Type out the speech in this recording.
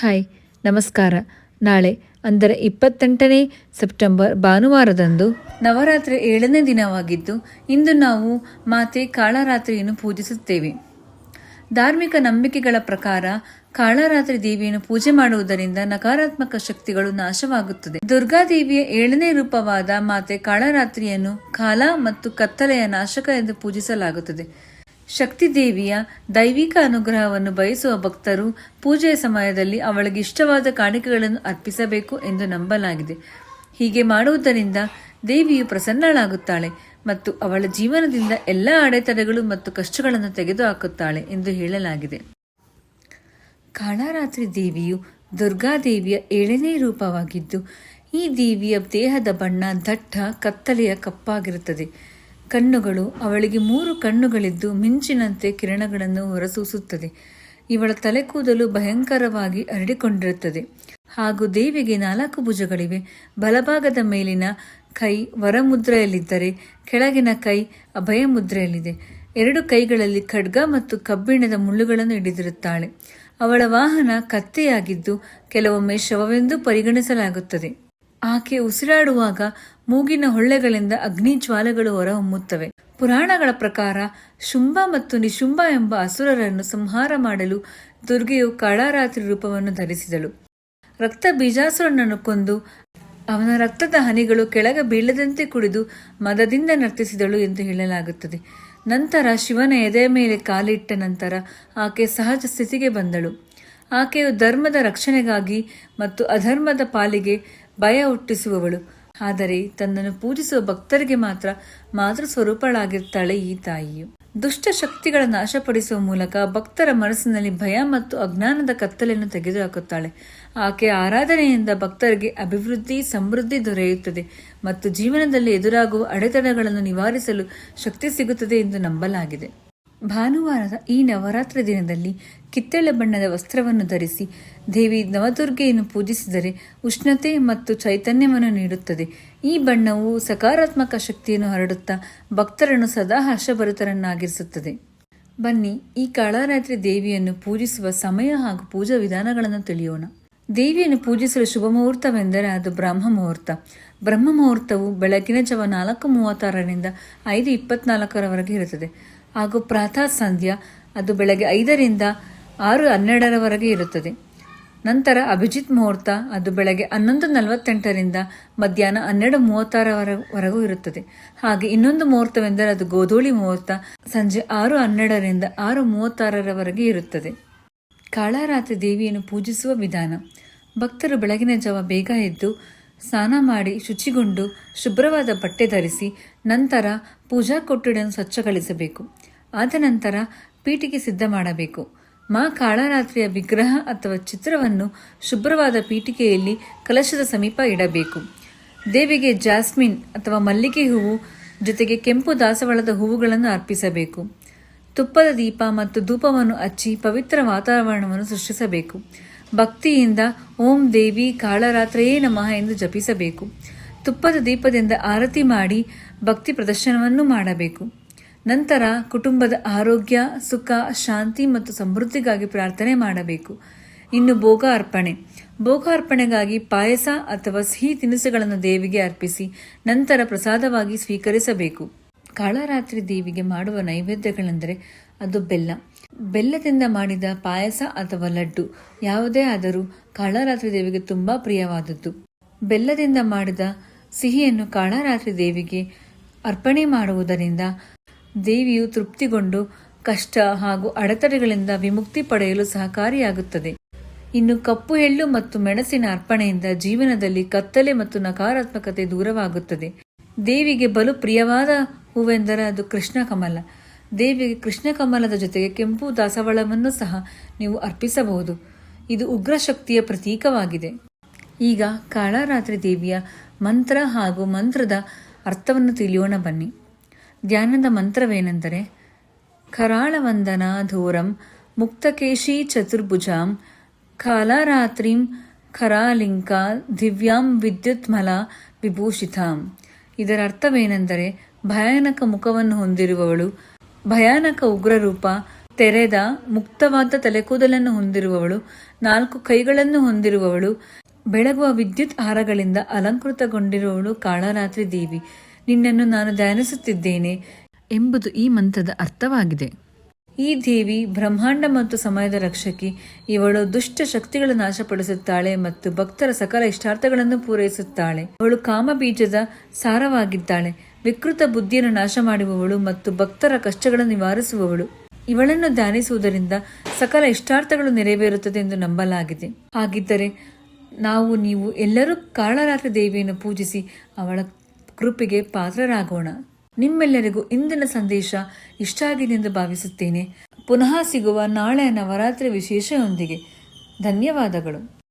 Hi, ನಮಸ್ಕಾರ. ನಾಳೆ, ಅಂದರೆ ಇಪ್ಪತ್ತೆಂಟನೇ ಸೆಪ್ಟೆಂಬರ್, ಭಾನುವಾರದಂದು ನವರಾತ್ರಿ ಏಳನೇ ದಿನವಾಗಿದ್ದು, ಇಂದು ನಾವು ಮಾತೆ ಕಾಳರಾತ್ರಿಯನ್ನು ಪೂಜಿಸುತ್ತೇವೆ. ಧಾರ್ಮಿಕ ನಂಬಿಕೆಗಳ ಪ್ರಕಾರ, ಕಾಳರಾತ್ರಿ ದೇವಿಯನ್ನು ಪೂಜೆ ಮಾಡುವುದರಿಂದ ನಕಾರಾತ್ಮಕ ಶಕ್ತಿಗಳು ನಾಶವಾಗುತ್ತದೆ. ದುರ್ಗಾದೇವಿಯ ಏಳನೇ ರೂಪವಾದ ಮಾತೆ ಕಾಳರಾತ್ರಿಯನ್ನು ಕಾಲ ಮತ್ತು ಕತ್ತಲೆಯ ನಾಶಕ ಎಂದು ಪೂಜಿಸಲಾಗುತ್ತದೆ. ಶಕ್ತಿ ದೇವಿಯ ದೈವಿಕ ಅನುಗ್ರಹವನ್ನು ಬಯಸುವ ಭಕ್ತರು ಪೂಜೆಯ ಸಮಯದಲ್ಲಿ ಅವಳಿಗೆ ಇಷ್ಟವಾದ ಕಾಣಿಕೆಗಳನ್ನು ಅರ್ಪಿಸಬೇಕು ಎಂದು ನಂಬಲಾಗಿದೆ. ಹೀಗೆ ಮಾಡುವುದರಿಂದ ದೇವಿಯು ಪ್ರಸನ್ನಳಾಗುತ್ತಾಳೆ ಮತ್ತು ಅವಳ ಜೀವನದಿಂದ ಎಲ್ಲ ಅಡೆತಡೆಗಳು ಮತ್ತು ಕಷ್ಟಗಳನ್ನು ತೆಗೆದುಹಾಕುತ್ತಾಳೆ ಎಂದು ಹೇಳಲಾಗಿದೆ. ಕಾಳರಾತ್ರಿ ದೇವಿಯು ದುರ್ಗಾದೇವಿಯ ಏಳನೇ ರೂಪವಾಗಿದ್ದು, ಈ ದೇವಿಯ ದೇಹದ ಬಣ್ಣ ದಟ್ಟ, ಕತ್ತಲೆಯ ಕಪ್ಪಾಗಿರುತ್ತದೆ. ಕಣ್ಣುಗಳು ಅವಳಿಗೆ ಮೂರು ಕಣ್ಣುಗಳಿದ್ದು ಮಿಂಚಿನಂತೆ ಕಿರಣಗಳನ್ನು ಹೊರಸೂಸುತ್ತದೆ. ಇವಳ ತಲೆ ಕೂದಲು ಭಯಂಕರವಾಗಿ ಹರಡಿಕೊಂಡಿರುತ್ತದೆ. ಹಾಗೂ ದೇವಿಗೆ ನಾಲ್ಕು ಭುಜಗಳಿವೆ. ಬಲಭಾಗದ ಮೇಲಿನ ಕೈ ವರಮುದ್ರೆಯಲ್ಲಿದ್ದರೆ ಕೆಳಗಿನ ಕೈ ಅಭಯ ಮುದ್ರೆಯಲ್ಲಿದೆ ಎರಡು ಕೈಗಳಲ್ಲಿ ಖಡ್ಗ ಮತ್ತು ಕಬ್ಬಿಣದ ಮುಳ್ಳುಗಳನ್ನು ಹಿಡಿದಿರುತ್ತಾಳೆ. ಅವಳ ವಾಹನ ಕತ್ತೆಯಾಗಿದ್ದು ಕೆಲವೊಮ್ಮೆ ಶವವೆಂದು ಪರಿಗಣಿಸಲಾಗುತ್ತದೆ. ಆಕೆ ಉಸಿರಾಡುವಾಗ ಮೂಗಿನ ಹೊಳ್ಳೆಗಳಿಂದ ಅಗ್ನಿ ಜ್ವಾಲೆಗಳು ಹೊರಹೊಮ್ಮುತ್ತವೆ. ಪುರಾಣಗಳ ಪ್ರಕಾರ ಶುಂಭ ಮತ್ತು ನಿಶುಂಭ ಎಂಬ ಅಸುರರನ್ನು ಸಂಹಾರ ಮಾಡಲು ದುರ್ಗೆಯು ಕಾಳಾರಾತ್ರಿ ರೂಪವನ್ನು ಧರಿಸಿದಳು. ರಕ್ತ ಬೀಜಾಸುರನನ್ನು ಕೊಂದು ಅವನ ರಕ್ತದ ಹನಿಗಳು ಕೆಳಗೆ ಬೀಳದಂತೆ ಕುಡಿದು ಮದದಿಂದ ನರ್ತಿಸಿದಳು ಎಂದು ಹೇಳಲಾಗುತ್ತದೆ. ನಂತರ ಶಿವನ ಎದೆ ಮೇಲೆ ಕಾಲಿಟ್ಟ ನಂತರ ಆಕೆ ಸಹಜ ಸ್ಥಿತಿಗೆ ಬಂದಳು. ಆಕೆಯು ಧರ್ಮದ ರಕ್ಷಣೆಗಾಗಿ ಮತ್ತು ಅಧರ್ಮದ ಪಾಲಿಗೆ ಭಯ ಹುಟ್ಟಿಸುವವಳು. ಆದರೆ ತನ್ನನ್ನು ಪೂಜಿಸುವ ಭಕ್ತರಿಗೆ ಮಾತ್ರ ಮಾತೃ ಸ್ವರೂಪಳಾಗಿರ್ತಾಳೆ ಈ ತಾಯಿಯು. ದುಷ್ಟ ಶಕ್ತಿಗಳ ನಾಶಪಡಿಸುವ ಮೂಲಕ ಭಕ್ತರ ಮನಸ್ಸಿನಲ್ಲಿ ಭಯ ಮತ್ತು ಅಜ್ಞಾನದ ಕತ್ತಲೆಯನ್ನು ತೆಗೆದುಹಾಕುತ್ತಾಳೆ. ಆಕೆ ಆರಾಧನೆಯಿಂದ ಭಕ್ತರಿಗೆ ಅಭಿವೃದ್ಧಿ, ಸಮೃದ್ಧಿ ದೊರೆಯುತ್ತದೆ ಮತ್ತು ಜೀವನದಲ್ಲಿ ಎದುರಾಗುವ ಅಡೆತಡೆಗಳನ್ನು ನಿವಾರಿಸಲು ಶಕ್ತಿ ಸಿಗುತ್ತದೆ ಎಂದು ನಂಬಲಾಗಿದೆ. ಭಾನುವಾರದ ಈ ನವರಾತ್ರಿ ದಿನದಲ್ಲಿ ಕಿತ್ತಳೆ ಬಣ್ಣದ ವಸ್ತ್ರವನ್ನು ಧರಿಸಿ ದೇವಿ ನವದುರ್ಗೆಯನ್ನು ಪೂಜಿಸಿದರೆ ಉಷ್ಣತೆ ಮತ್ತು ಚೈತನ್ಯವನ್ನು ನೀಡುತ್ತದೆ. ಈ ಬಣ್ಣವು ಸಕಾರಾತ್ಮಕ ಶಕ್ತಿಯನ್ನು ಹರಡುತ್ತಾ ಭಕ್ತರನ್ನು ಸದಾ ಹರ್ಷಭರಿತರನ್ನಾಗಿರಿಸುತ್ತದೆ. ಬನ್ನಿ ಈ ಕಾಳರಾತ್ರಿ ದೇವಿಯನ್ನು ಪೂಜಿಸುವ ಸಮಯ ಹಾಗೂ ಪೂಜಾ ವಿಧಾನಗಳನ್ನು ತಿಳಿಯೋಣ. ದೇವಿಯನ್ನು ಪೂಜಿಸಲು ಶುಭ ಮುಹೂರ್ತವೆಂದರೆ ಅದು ಬ್ರಹ್ಮ ಮುಹೂರ್ತ. ಬ್ರಹ್ಮ ಮುಹೂರ್ತವು ಬೆಳಗಿನ ಜವ ನಾಲ್ಕು ಮೂವತ್ತಾರರಿಂದ ಐದು ಇಪ್ಪತ್ನಾಲ್ಕರವರೆಗೆ ಇರುತ್ತದೆ. ಹಾಗೂ ಪ್ರಾತಃ ಸಂಧ್ಯಾ ಅದು ಬೆಳಗ್ಗೆ ಐದರಿಂದ ಆರು ಹನ್ನೆರಡರವರೆಗೆ ಇರುತ್ತದೆ. ನಂತರ ಅಭಿಜಿತ್ ಮುಹೂರ್ತ ಅದು ಬೆಳಗ್ಗೆ ಹನ್ನೊಂದು ನಲವತ್ತೆಂಟರಿಂದ ಮಧ್ಯಾಹ್ನ ಹನ್ನೆರಡು ಮೂವತ್ತಾರವರೆಗೂ ಇರುತ್ತದೆ. ಹಾಗೆ ಇನ್ನೊಂದು ಮುಹೂರ್ತವೆಂದರೆ ಅದು ಗೋಧೂಳಿ ಮುಹೂರ್ತ ಸಂಜೆ ಆರು ಹನ್ನೆರಡರಿಂದ ಆರು ಮೂವತ್ತಾರರವರೆಗೆ ಇರುತ್ತದೆ. ಕಾಳಾರಾತ್ರಿ ದೇವಿಯನ್ನು ಪೂಜಿಸುವ ವಿಧಾನ. ಭಕ್ತರು ಬೆಳಗಿನ ಜಾವ ಬೇಗ ಎದ್ದು ಸ್ನಾನ ಮಾಡಿ ಶುಚಿಗೊಂಡು ಶುಭ್ರವಾದ ಬಟ್ಟೆ ಧರಿಸಿ ನಂತರ ಪೂಜಾ ಕೊಠಡಿಯನ್ನು ಸ್ವಚ್ಛಗೊಳಿಸಬೇಕು. ಆದ ನಂತರ ಪೀಠಿಗೆ ಸಿದ್ಧ ಮಾಡಬೇಕು. ಮಾ ಕಾಳರಾತ್ರಿಯ ವಿಗ್ರಹ ಅಥವಾ ಚಿತ್ರವನ್ನು ಶುಭ್ರವಾದ ಪೀಠಿಕೆಯಲ್ಲಿ ಕಲಶದ ಸಮೀಪ ಇಡಬೇಕು. ದೇವಿಗೆ ಜಾಸ್ಮಿನ್ ಅಥವಾ ಮಲ್ಲಿಗೆ ಹೂವು ಜೊತೆಗೆ ಕೆಂಪು ದಾಸವಾಳದ ಹೂವುಗಳನ್ನು ಅರ್ಪಿಸಬೇಕು. ತುಪ್ಪದ ದೀಪ ಮತ್ತು ಧೂಪವನ್ನು ಹಚ್ಚಿ ಪವಿತ್ರ ವಾತಾವರಣವನ್ನು ಸೃಷ್ಟಿಸಬೇಕು. ಭಕ್ತಿಯಿಂದ ಓಂ ದೇವಿ ಕಾಳರಾತ್ರೆಯೇ ನಮಃ ಎಂದು ಜಪಿಸಬೇಕು. ತುಪ್ಪದ ದೀಪದಿಂದ ಆರತಿ ಮಾಡಿ ಭಕ್ತಿ ಪ್ರದರ್ಶನವನ್ನು ಮಾಡಬೇಕು. ನಂತರ ಕುಟುಂಬದ ಆರೋಗ್ಯ, ಸುಖ, ಶಾಂತಿ ಮತ್ತು ಸಮೃದ್ಧಿಗಾಗಿ ಪ್ರಾರ್ಥನೆ ಮಾಡಬೇಕು. ಇನ್ನು ಭೋಗ ಅರ್ಪಣೆ. ಭೋಗ ಅರ್ಪಣೆಗಾಗಿ ಪಾಯಸ ಅಥವಾ ಸಿಹಿ ತಿನಿಸುಗಳನ್ನು ದೇವಿಗೆ ಅರ್ಪಿಸಿ ನಂತರ ಪ್ರಸಾದವಾಗಿ ಸ್ವೀಕರಿಸಬೇಕು. ಕಾಳರಾತ್ರಿ ದೇವಿಗೆ ಮಾಡುವ ನೈವೇದ್ಯಗಳೆಂದರೆ ಅದು ಬೆಲ್ಲ. ಬೆಲ್ಲದಿಂದ ಮಾಡಿದ ಪಾಯಸ ಅಥವಾ ಲಡ್ಡು, ಯಾವುದೇ ಆದರೂ ಕಾಳರಾತ್ರಿ ದೇವಿಗೆ ತುಂಬಾ ಪ್ರಿಯವಾದದ್ದು. ಬೆಲ್ಲದಿಂದ ಮಾಡಿದ ಸಿಹಿಯನ್ನು ಕಾಳರಾತ್ರಿ ದೇವಿಗೆ ಅರ್ಪಣೆ ಮಾಡುವುದರಿಂದ ದೇವಿಯು ತೃಪ್ತಿಗೊಂಡು ಕಷ್ಟ ಹಾಗೂ ಅಡೆತಡೆಗಳಿಂದ ವಿಮುಕ್ತಿ ಪಡೆಯಲು ಸಹಕಾರಿಯಾಗುತ್ತದೆ. ಇನ್ನು ಕಪ್ಪು ಎಳ್ಳು ಮತ್ತು ಮೆಣಸಿನ ಅರ್ಪಣೆಯಿಂದ ಜೀವನದಲ್ಲಿ ಕತ್ತಲೆ ಮತ್ತು ನಕಾರಾತ್ಮಕತೆ ದೂರವಾಗುತ್ತದೆ. ದೇವಿಗೆ ಬಲು ಪ್ರಿಯವಾದ ಹೂವೆಂದರೆ ಅದು ಕೃಷ್ಣ ಕಮಲ. ದೇವಿಗೆ ಕೃಷ್ಣ ಕಮಲದ ಜೊತೆಗೆ ಕೆಂಪು ದಾಸವಾಳವನ್ನು ಸಹ ನೀವು ಅರ್ಪಿಸಬಹುದು. ಇದು ಉಗ್ರ ಶಕ್ತಿಯ ಪ್ರತೀಕವಾಗಿದೆ. ಈಗ ಕಾಳರಾತ್ರಿ ದೇವಿಯ ಮಂತ್ರ ಹಾಗೂ ಮಂತ್ರದ ಅರ್ಥವನ್ನು ತಿಳಿಯೋಣ ಬನ್ನಿ. ಧ್ಯಾನದ ಮಂತ್ರವೇನೆಂದರೆ, ಕರಾಳವಂದನ ಧೂರಂ ಮುಕ್ತಕೇಶಿ ಚತುರ್ಭುಜಾಂ ಕಾಲಾರಾತ್ರಿಂ ಖರಾಲಿಂಕ ದಿವ್ಯಾಂ ವಿದ್ಯುತ್ಮಲ ವಿಭೂಷಿತಾಂ. ಇದರ ಅರ್ಥವೇನೆಂದರೆ, ಭಯಾನಕ ಮುಖವನ್ನು ಹೊಂದಿರುವವಳು ಭಯಾನಕ ಉಗ್ರರೂಪ, ತೆರೆದ, ಮುಕ್ತವಾದ ತಲೆಕೂದಲನ್ನು ಹೊಂದಿರುವವಳು, ನಾಲ್ಕು ಕೈಗಳನ್ನು ಹೊಂದಿರುವವಳು, ಬೆಳಗುವ ವಿದ್ಯುತ್ ಹಾರಗಳಿಂದ ಅಲಂಕೃತಗೊಂಡಿರುವವಳು ಕಾಳರಾತ್ರಿ ದೇವಿ. ನಿನ್ನನ್ನು ನಾನು ಧ್ಯಾನಿಸುತ್ತಿದ್ದೇನೆ ಎಂಬುದು ಈ ಮಂತ್ರದ ಅರ್ಥವಾಗಿದೆ. ಈ ದೇವಿ ಬ್ರಹ್ಮಾಂಡ ಮತ್ತು ಸಮಯದ ರಕ್ಷಕಿ, ಇವಳು ದುಷ್ಟ ಶಕ್ತಿಗಳ ನಾಶಪಡಿಸುತ್ತಾಳೆ ಮತ್ತು ಭಕ್ತರ ಸಕಲ ಇಷ್ಟಾರ್ಥಗಳನ್ನು ಪೂರೈಸುತ್ತಾಳೆ. ಅವಳು ಕಾಮಬೀಜದ ಸಾರವಾಗಿದ್ದಾಳೆ. ವಿಕೃತ ಬುದ್ಧಿಯನ್ನು ನಾಶ ಮಾಡುವವಳು ಮತ್ತು ಭಕ್ತರ ಕಷ್ಟಗಳನ್ನು ನಿವಾರಿಸುವವಳು. ಇವಳನ್ನು ಧ್ಯಾನಿಸುವುದರಿಂದ ಸಕಲ ಇಷ್ಟಾರ್ಥಗಳು ನೆರವೇರುತ್ತದೆ ಎಂದು ನಂಬಲಾಗಿದೆ. ಹಾಗಿದ್ದರೆ ನಾವು ನೀವು ಎಲ್ಲರೂ ಕಾಳರಾತ್ರಿ ದೇವಿಯನ್ನು ಪೂಜಿಸಿ ಅವಳ ಕೃಪೆಗೆ ಪಾತ್ರರಾಗೋಣ. ನಿಮ್ಮೆಲ್ಲರಿಗೂ ಇಂದಿನ ಸಂದೇಶ ಇಷ್ಟ ಆಗಿದೆ ಎಂದು ಭಾವಿಸುತ್ತೇನೆ. ಪುನಃ ಸಿಗುವ ನಾಳೆಯ ನವರಾತ್ರಿ ವಿಶೇಷದೊಂದಿಗೆ ಧನ್ಯವಾದಗಳು.